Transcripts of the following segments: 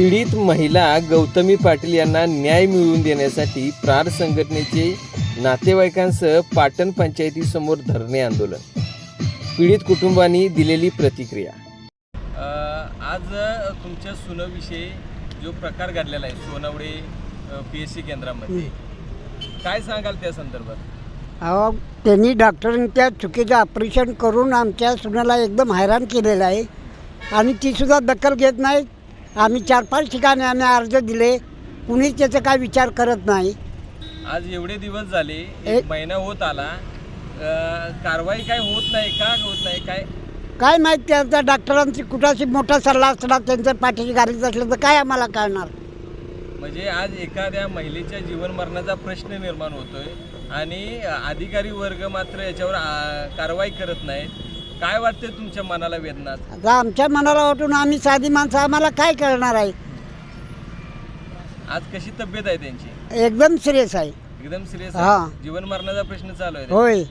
पीडित महिला गौतमी पाटील यांना न्याय मिळवून देण्यासाठी प्रार संघटनेचे नातेवाईकांसह पाटण पंचायतीसमोर धरणे आंदोलन. पीडित कुटुंबांनी दिलेली प्रतिक्रिया. आज तुमच्या सुनाविषयी जो प्रकार घडलेला आहे सोनवडे पी एस सी केंद्रामध्ये काय सांगाल त्या संदर्भात? अहो त्यांनी डॉक्टरांच्या चुकीचं ऑपरेशन करून आमच्या सुनाला एकदम हैराण केलेलं आहे. आणि तीसुद्धा दखल घेत नाही आम्ही चार पाच ठिकाणी आम्ही अर्ज दिले. कुणीच त्याचा काय विचार करत नाही. आज एवढे दिवस झाले एक महिना होत आला. अ, कारवाई काय होत नाही का होत नाही काय? काय माहीत त्यांचा डॉक्टरांची कुठाशी मोठा सल्ला असला त्यांच्या पाठीशी गाडीत असलं तर काय आम्हाला कळणार? म्हणजे आज एखाद्या महिलेच्या जीवन मरणाचा प्रश्न निर्माण होतोय आणि अधिकारी वर्ग मात्र याच्यावर आ, कारवाई करत नाहीत. काय वाटतंय तुमच्या मनाला वेदना? आता आमच्या मनाला वाटून आम्ही साधी माणसं आम्हाला काय करणार आहे? आज कशी तब्येत आहे त्यांची? एकदम सिरियस आहे. एकदम सिरियस हा. जीवन मरणाचा प्रश्न चालू आहे होय.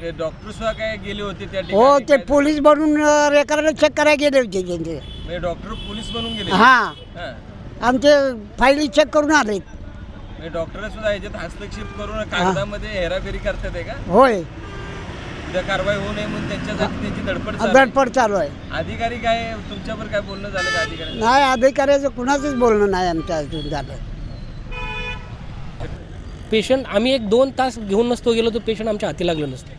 ते डॉक्टर सुद्धा काय गेले होते त्या हो ठिकाणी? ते काय- पोलीस बनून रेकॉर्ड चेक करायला गेले होते त्यांचे. म्हणजे डॉक्टर पोलीस म्हणून गेले हां. हा. आमचे फाईली चेक करून आले. म्हणजे डॉक्टर सुद्धा याच्यात हस्तक्षेप करून कागदामध्ये हेराफेरी करतात आहे का? होय. उद्या कारवाई होऊ नये म्हणून त्यांच्यासाठी त्यांची धडपड चालू आहे. धडपड चालू आहे. अधिकारी काय तुमच्यावर काय बोलणं झालं का अधिकारी नाही अधिकाऱ्याचं कुणाचंच बोलणं नाही आमच्या अजून झालं. पेशंट आम्ही एक दोन तास घेऊन नसतो गेलो तर पेशंट आमच्या हाती लागलं नसतं.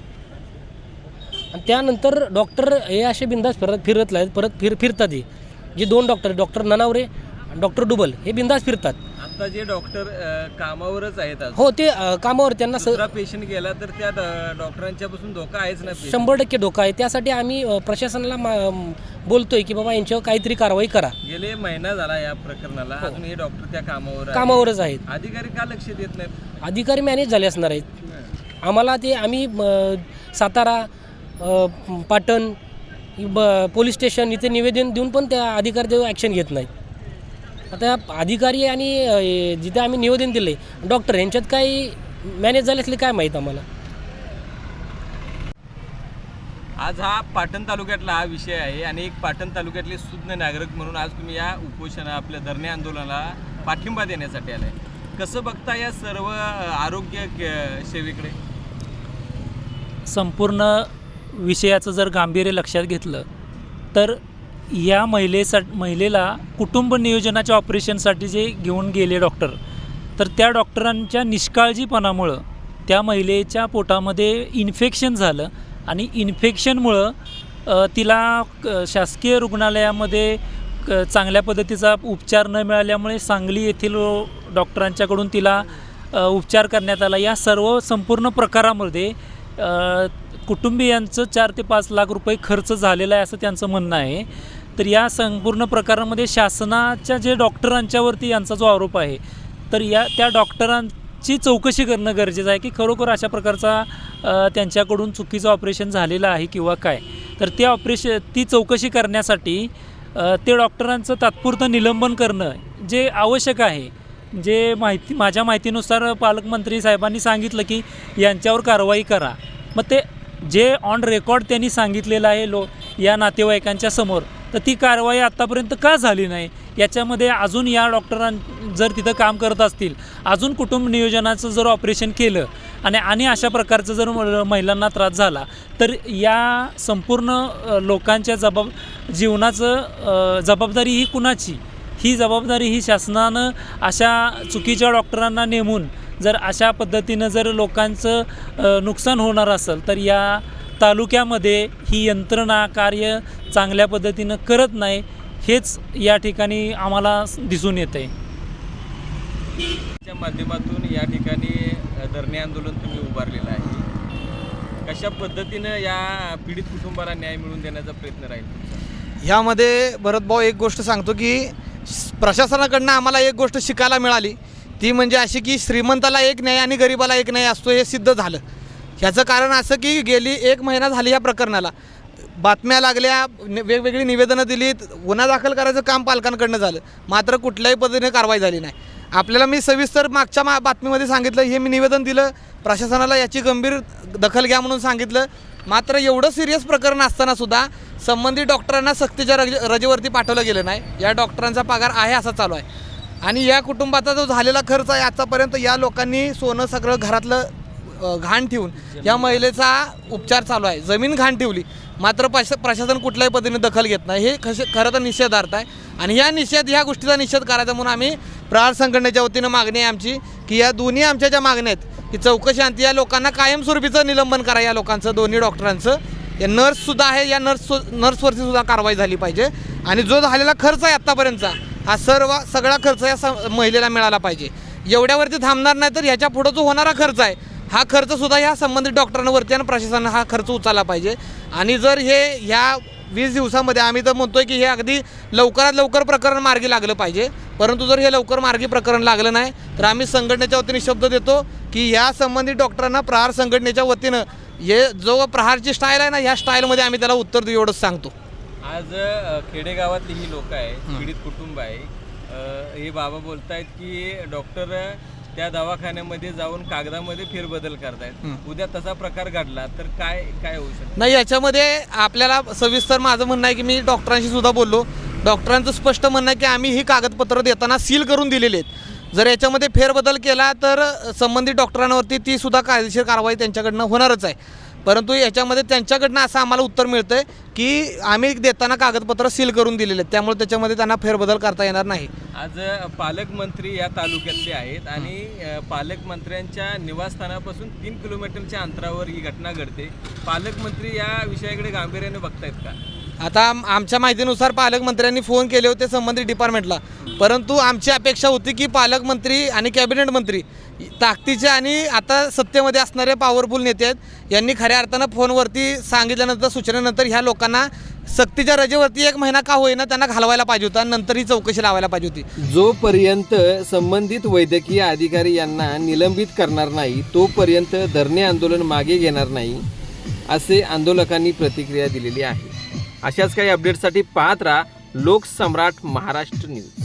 आणि त्यानंतर डॉक्टर हे असे बिंदास फिरत फिरत आहेत परत फिर फिरतात हे. जे दोन डॉक्टर डॉक्टर ननावरे आणि डॉक्टर डुबल हे बिंदास फिरतात. आता जे डॉक्टर कामावरच आहेत हो ते कामावर त्यांना स दुसरा पेशंट गेला तर त्या ड- डॉक्टरांच्या पासून धोका आहेच ना patient. शंभर टक्के धोका आहे. त्यासाठी आम्ही अ, प्रशासनाला मा- बोलतोय की बाबा यांच्यावर काहीतरी कारवाई करा. गेले महिना झाला या प्रकरणाला. अजून हे डॉक्टर त्या कामावर आहेत. कामावरच आहेत. अधिकारी का लक्ष देत नाहीत? अधिकारी मॅनेज झाले असणार आहेत. आम्हाला ते आम्ही अ, सातारा अ, पाटण ब पोलीस स्टेशन इथे निवेदन देऊन पण त्या अधिकारी ॲक्शन घेत नाहीत. आता अधिकारी आणि अ, जिथे आम्ही निवेदन दिले डॉक्टर यांच्यात काही मॅनेज झाले असले काय माहीत आम्हाला? आज हा पाटण तालुक्यातला हा विषय आहे आणि एक पाटण तालुक्यातले सुज्ञ नागरिक म्हणून आज तुम्ही या उपोषण आपल्या धरणे आंदोलनाला पाठिंबा देण्यासाठी आलाय. कसं बघता या सर्व अ, आरोग्य के- सेवेकडे? संपूर्ण विषयाचं जर गांभीर्य लक्षात घेतलं तर या महिलेसा महिलेला कुटुंब नियोजनाच्या ऑपरेशनसाठी जे घेऊन गेले डॉक्टर तर त्या डॉक्टरांच्या निष्काळजीपणामुळं त्या महिलेच्या पोटामध्ये इन्फेक्शन झालं आणि इन्फेक्शनमुळं तिला क- शासकीय रुग्णालयामध्ये क- चांगल्या पद्धतीचा उपचार न मिळाल्यामुळे सांगली येथील डॉक्टरांच्याकडून तिला उपचार करण्यात आला. या सर्व संपूर्ण प्रकारामध्ये कुटुंबियांचं चार ते पाच लाख रुपये खर्च झालेला आहे असं त्यांचं म्हणणं आहे. तर या संपूर्ण प्रकारामध्ये शासनाच्या जे डॉक्टरांच्यावरती यांचा जो आरोप आहे तर या त्या डॉक्टरांची चौकशी करणं गरजेचं आहे की खरोखर अशा प्रकारचा त्यांच्याकडून चुकीचं ऑपरेशन झालेलं आहे किंवा काय. तर ते ऑपरेशन ती चौकशी करण्यासाठी ते डॉक्टरांचं तात्पुरतं निलंबन करणं जे आवश्यक आहे. जे माहिती माझ्या माहितीनुसार पालकमंत्री साहेबांनी सांगितलं की यांच्यावर कारवाई करा. मग ते जे ऑन रेकॉर्ड त्यांनी सांगितलेलं आहे लो या नातेवाईकांच्या समोर तर ती कारवाई आत्तापर्यंत का झाली नाही? याच्यामध्ये अजून या डॉक्टरां जर तिथं काम करत असतील अजून कुटुंब नियोजनाचं जर ऑपरेशन केलं आणि आणि अशा प्रकारचं जर म- महिलांना त्रास झाला तर या संपूर्ण लोकांच्या जबाब जीवनाचं जबाबदारी ही कुणाची? ही जबाबदारी ही शासनानं अशा चुकीच्या डॉक्टरांना नेमून जर अशा पद्धतीनं जर लोकांचं नुकसान होणार असेल तर या तालुक्यामध्ये ही यंत्रणा कार्य चांगल्या पद्धतीनं करत नाही हेच या ठिकाणी आम्हाला दिसून येतं आहे च्या माध्यमातून या ठिकाणी धरणे आंदोलन तुम्ही उभारलेलं आहे. कशा पद्धतीनं या पीडित कुटुंबाला न्याय मिळवून देण्याचा प्रयत्न राहील तुमचा? ह्यामध्ये भरतभाऊ एक गोष्ट सांगतो की प्रशासनाकडनं आम्हाला एक गोष्ट शिकायला मिळाली. ती म्हणजे अशी की श्रीमंताला एक न्याय आणि गरिबाला एक न्याय असतो हे सिद्ध झालं. ह्याचं कारण असं की गेली एक महिना झाली या प्रकरणाला. बातम्या लागल्या वेगवेगळी निवेदनं दिलीत गुन्हा दाखल करायचं काम पालकांकडनं झालं. मात्र कुठल्याही पद्धतीने कारवाई झाली नाही. आपल्याला मी सविस्तर मागच्या मा बातमीमध्ये सांगितलं हे मी निवेदन दिलं. प्रशासनाला याची गंभीर दखल घ्या म्हणून सांगितलं. मात्र एवढं सिरियस प्रकरण असताना सुद्धा संबंधित डॉक्टरांना सक्तीच्या रज रजेवरती पाठवलं गेलं नाही. या डॉक्टरांचा पगार आहे असा चालू आहे. आणि या कुटुंबाचा जो झालेला खर्च आहे आतापर्यंत या लोकांनी सोनं सगळं घरातलं घाण ठेवून या महिलेचा उपचार चालू आहे. जमीन घाण ठेवली. मात्र प्रश प्रशासन कुठल्याही पद्धतीने दखल घेत नाही. हे कसे खरं तर निषेधार्थ आहे. आणि या निषेध ह्या गोष्टीचा निषेध करायचा म्हणून आम्ही प्रहार संघटनेच्या वतीनं मागणी आहे आमची की या दोन्ही आमच्या ज्या मागण्या आहेत की चौकशी आणते या लोकांना कायमस्वरूपीचं निलंबन करा या लोकांचं दोन्ही डॉक्टरांचं. या नर्ससुद्धा आहे या नर्स नर्सवरती सुद्धा कारवाई झाली पाहिजे. आणि जो झालेला खर्च आहे आत्तापर्यंतचा हा सर्व सगळा खर्च या स महिलेला मिळाला पाहिजे. एवढ्यावरती थांबणार नाही तर ह्याच्या पुढं जो होणारा खर्च आहे हा खर्चसुद्धा ह्या संबंधित डॉक्टरांवरती आणि प्रशासनानं हा खर्च उचलला पाहिजे. आणि जर हे ह्या वीस दिवसामध्ये आम्ही तर म्हणतोय की हे अगदी लवकरात लवकर प्रकरण मार्गी लागलं पाहिजे. परंतु जर हे लवकर मार्गी प्रकरण लागलं नाही तर आम्ही संघटनेच्या वतीने शब्द देतो की या संबंधित डॉक्टरांना प्रहार संघटनेच्या वतीनं हे जो प्रहारची स्टाईल आहे ना ह्या स्टाईलमध्ये आम्ही त्याला उत्तर देऊ एवढंच सांगतो. आज खेडेगावातली ही लोक आहे पीडित कुटुंब आहे. हे बाबा बोलतायत की डॉक्टर त्या दवाखान्यामध्ये जाऊन कागदामध्ये फेरबदल करतायत. उद्या तसा प्रकार घडला तर काय काय होऊ शकतं? नाही याच्यामध्ये आपल्याला सविस्तर माझं म्हणणं आहे की मी डॉक्टरांशी सुद्धा बोललो. डॉक्टरांचं स्पष्ट म्हणणं आहे की आम्ही ही कागदपत्र देताना सील करून दिलेली आहेत. जर याच्यामध्ये फेरबदल केला तर संबंधित डॉक्टरांवरती ती सुद्धा कायदेशीर कारवाई त्यांच्याकडनं होणारच आहे. परंतु याच्यामध्ये त्यांच्याकडनं असं आम्हाला उत्तर मिळतं आहे की आम्ही देताना कागदपत्र सील करून दिलेले आहेत. त्यामुळे त्याच्यामध्ये त्यांना फेरबदल करता येणार नाही. आज पालकमंत्री या तालुक्यातले आहेत आणि पालकमंत्र्यांच्या निवासस्थानापासून तीन किलोमीटरच्या अंतरावर ही घटना घडते. पालकमंत्री या विषयाकडे गांभीर्याने बघतायत का? आता आम- आमच्या माहितीनुसार पालकमंत्र्यांनी फोन केले होते संबंधित डिपार्टमेंटला परंतु आमची अपेक्षा होती की पालकमंत्री आणि कॅबिनेट मंत्री ताकदीचे आणि आता सत्तेमध्ये असणारे पॉवरफुल नेते आहेत. यांनी खऱ्या अर्थानं फोनवरती सांगितल्यानंतर सूचनेनंतर ह्या लोकांना सक्तीच्या रजेवरती एक महिना का होईना त्यांना घालवायला पाहिजे होता नंतर ही चौकशी लावायला पाहिजे होती. जोपर्यंत संबंधित वैद्यकीय अधिकारी यांना निलंबित करणार नाही तोपर्यंत धरणे आंदोलन मागे घेणार नाही असे आंदोलकांनी प्रतिक्रिया दिलेली आहे. अशाच काही अपडेटसाठी पाहत राहा लोकसम्राट महाराष्ट्र न्यूज